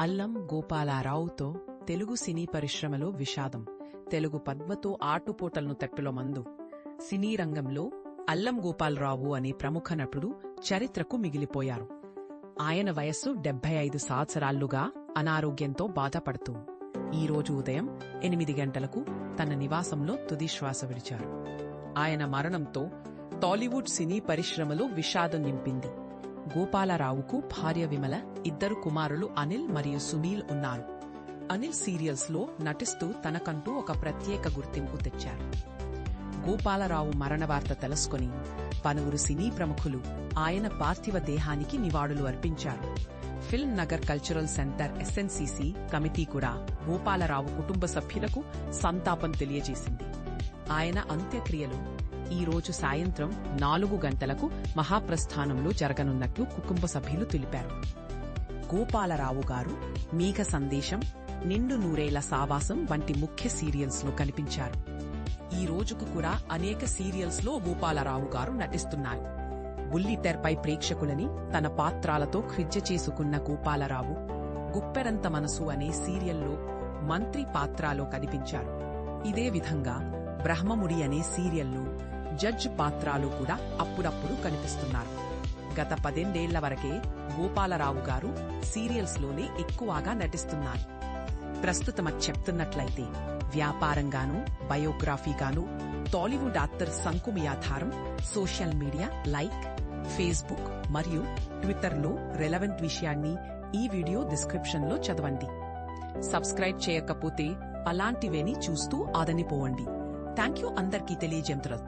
అల్లం గోపాలారావుతో తెలుగు సినీ పరిశ్రమలో విషాదం. తెలుగు పద్మతో ఆటుపోటలను తట్టుల మందు. సినీ రంగంలో అల్లం గోపాలరావు అనే ప్రముఖ నటుడు చరిత్రకు మిగిలిపోయారు. ఆయన వయస్సు డెబ్బై ఐదు సంవత్సరాలుగా అనారోగ్యంతో బాధపడుతూ ఈ రోజు ఉదయం ఎనిమిది గంటలకు తన నివాసంలో తుది శ్వాస విడిచారు. ఆయన మరణంతో టాలీవుడ్ సినీ పరిశ్రమలో విషాదం నింపింది. గోపాలరావుకు భార్య విమల ఇద్దరు కుమారులు అనిల్ మరియు సునీల్ ఉన్నారు. అనిల్ సీరియల్స్లో నటిస్తూ తనకంటూ ఒక ప్రత్యేక గుర్తింపు తెచ్చారు. గోపాలరావు మరణ వార్త తెలుసుకుని పలువురు సినీ ప్రముఖులు ఆయన పార్థివ దేహానికి నివాళులు అర్పించారు. Film Nagar cultural centre S N C C committee కూడా గోపాలరావు కుటుంబ సభ్యులకు సంతాపం తెలియజేసింది. ఆయన అంత్యక్రియలు ఈ రోజు సాయంత్రం నాలుగు గంటలకు మహాప్రస్థానంలో జరగనున్నట్లు కుటుంబ సభ్యులు తెలిపారు. గోపాలరావు గారు మీక సందేశం నిండు నూరేల సావాసం వంటి ముఖ్య సీరియల్స్లో కనిపించారు. ఈ రోజుకు కూడా అనేక సీరియల్స్లో గోపాలరావు గారు నటిస్తున్నారు. బుల్లిటెర్పై ప్రేక్షకులని తన పాత్రాలతో క్రిజ్జ చేసుకున్న గోపాలరావు గుప్పెరంత మనసు అనే సీరియల్లో మంత్రి పాత్రలో కనిపించారు. ఇదే విధంగా బ్రహ్మముడి అనే సీరియల్లో జడ్జ్ పాత్రలో కూడా అప్పుడప్పుడు కనిపిస్తున్నారు. గత పదెండేళ్ళ వరకే గోపాలరావు గారు సీరియల్స్లోనే ఎక్కువగా నటిస్తున్నారు. ప్రస్తుతం చెప్తున్నట్లయితే వ్యాపారంగానూ బయోగ్రఫీగానూ టాలీవుడ్ యాక్టర్ సంకుమి ఆధారం సోషల్ మీడియా లైక్ ఫేస్బుక్ మరియు ట్విట్టర్లో రెలవెంట్ విషయాన్ని ఈ వీడియో డిస్క్రిప్షన్లో చదవండి. సబ్స్క్రైబ్ చేయకపోతే అలాంటివేని చూస్తూ ఆదనిపోవండి. థ్యాంక్ యూ అందరికీ తెలియజేంతురత్